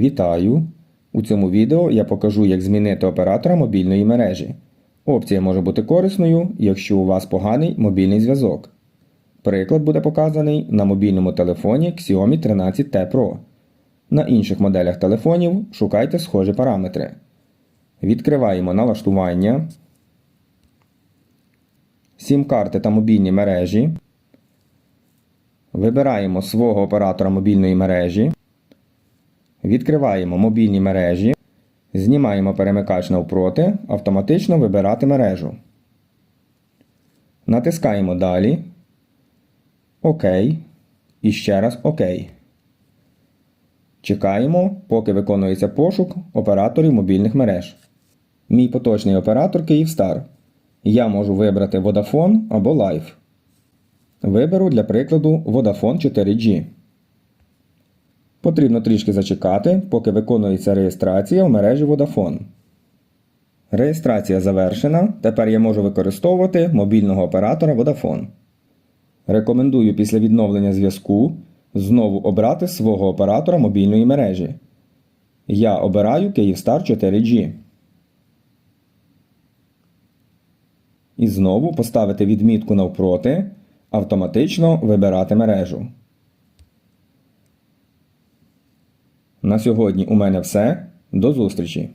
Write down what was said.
Вітаю! У цьому відео я покажу, як змінити оператора мобільної мережі. Опція може бути корисною, якщо у вас поганий мобільний зв'язок. Приклад буде показаний на мобільному телефоні Xiaomi 13T Pro. На інших моделях телефонів шукайте схожі параметри. Відкриваємо налаштування, сім-карти та мобільні мережі. Вибираємо свого оператора мобільної мережі. Відкриваємо мобільні мережі. Знімаємо перемикач навпроти, автоматично вибирати мережу. Натискаємо Далі. ОК. І ще раз ОК. Чекаємо, поки виконується пошук операторів мобільних мереж. Мій поточний оператор Київстар. Я можу вибрати Vodafone або Life. Виберу для прикладу Vodafone 4G. Потрібно трішки зачекати, поки виконується реєстрація в мережі Vodafone. Реєстрація завершена. Тепер я можу використовувати мобільного оператора Vodafone. Рекомендую після відновлення зв'язку знову обрати свого оператора мобільної мережі. Я обираю Київстар 4G. І знову поставити відмітку навпроти, автоматично вибирати мережу. На сьогодні у мене все. До зустрічі!